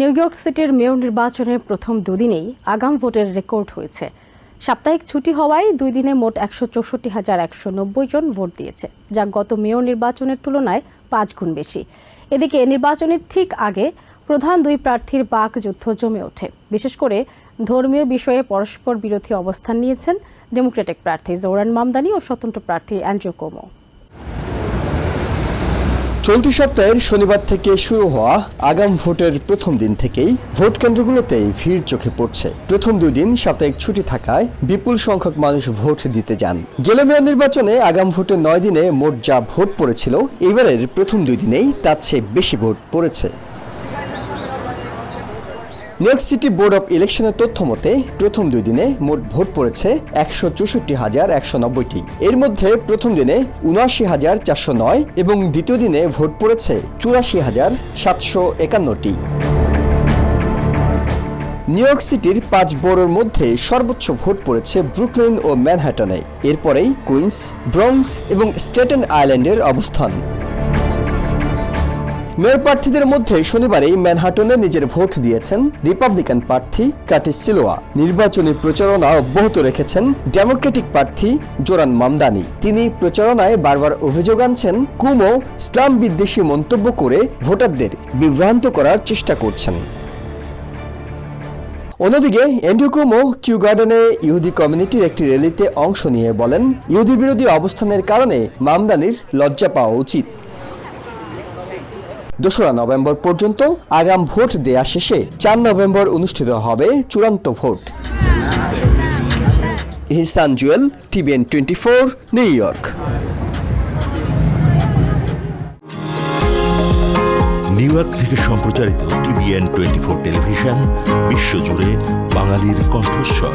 New York সিটির mayor নির্বাচনের প্রথম দুদিনেই আগাম ভোটের রেকর্ড হয়েছে। সাপ্তাহিক ছুটি হওয়ায় দুই দিনে মোট একশো চৌষট্টি হাজার একশো নব্বই জন ভোট দিয়েছে, যা গত মেয়র নির্বাচনের তুলনায় পাঁচ গুণ বেশি। এদিকে নির্বাচনের ঠিক আগে প্রধান দুই প্রার্থীর বাক যুদ্ধ জমে ওঠে। বিশেষ করে ধর্মীয় বিষয়ে পরস্পর বিরোধী অবস্থান নিয়েছেন ডেমোক্রেটিক প্রার্থী জোরান মামদানি ও স্বতন্ত্র প্রার্থী অ্যান্ড্রু কোমো। চলতি সপ্তাহের শনিবার থেকে শুরু হওয়া আগাম ভোটের প্রথম দিন থেকেই ভোট কেন্দ্রগুলোতেই ভিড় চোখে পড়ছে। প্রথম দুই দিন সাপ্তাহিক ছুটি থাকায় বিপুল সংখ্যক মানুষ ভোট দিতে যান। গেলে মেয়র নির্বাচনে আগাম ভোটের নয় দিনে মোট যা ভোট পড়েছিল, এবারের প্রথম দুই দিনেই তার চেয়ে বেশি ভোট পড়েছে। New York City board of ইলেকশনের তথ্য মতে প্রথম দুই দিনে মোট ভোট পড়েছে একশো চৌষট্টি হাজার একশো নব্বইটি। এর মধ্যে প্রথম দিনে উনআশি হাজার চারশো নয় এবং দ্বিতীয় দিনে ভোট পড়েছে চুরাশি হাজার সাতশো একান্নটি। নিউ ইয়র্ক সিটির পাঁচ বড়োর মধ্যে সর্বোচ্চ ভোট পড়েছে ব্রুকলিন ও ম্যানহাটনে এরপরেই কুইন্স ব্রংস এবং স্টেটেন আইল্যান্ডের অবস্থান। মেয়র প্রার্থীদের মধ্যে শনিবারেই ম্যানহাটনে নিজের ভোট দিয়েছেন রিপাবলিকান প্রার্থী কাটিস সিলোয়া নির্বাচনী প্রচারণা অব্যাহত রেখেছেন ডেমোক্রেটিক প্রার্থী জোরান মামদানি। তিনি প্রচারণায় বারবার অভিযোগ আনছেন, কুমো ইসলাম বিদ্বেষী মন্তব্য করে ভোটারদের বিভ্রান্ত করার চেষ্টা করছেন। অন্যদিকে এন্ডিকুমো কিউ গার্ডেনে ইহুদি কমিউনিটির একটি র্যালিতে অংশ নিয়ে বলেন, ইহুদি বিরোধী অবস্থানের কারণে মামদানির লজ্জা পাওয়া উচিত। দোসরা নভেম্বর পর্যন্ত আগাম ভোট দেয়া শেষে চার নভেম্বর অনুষ্ঠিত হবে চূড়ান্ত vote. Hisan Jewel, TVN twenty four, New York. New York থেকে সম্প্রচারিত টিভিএন টোয়েন্টি ফোর টেলিভিশন, বিশ্বজুড়ে বাঙালির কণ্ঠস্বর।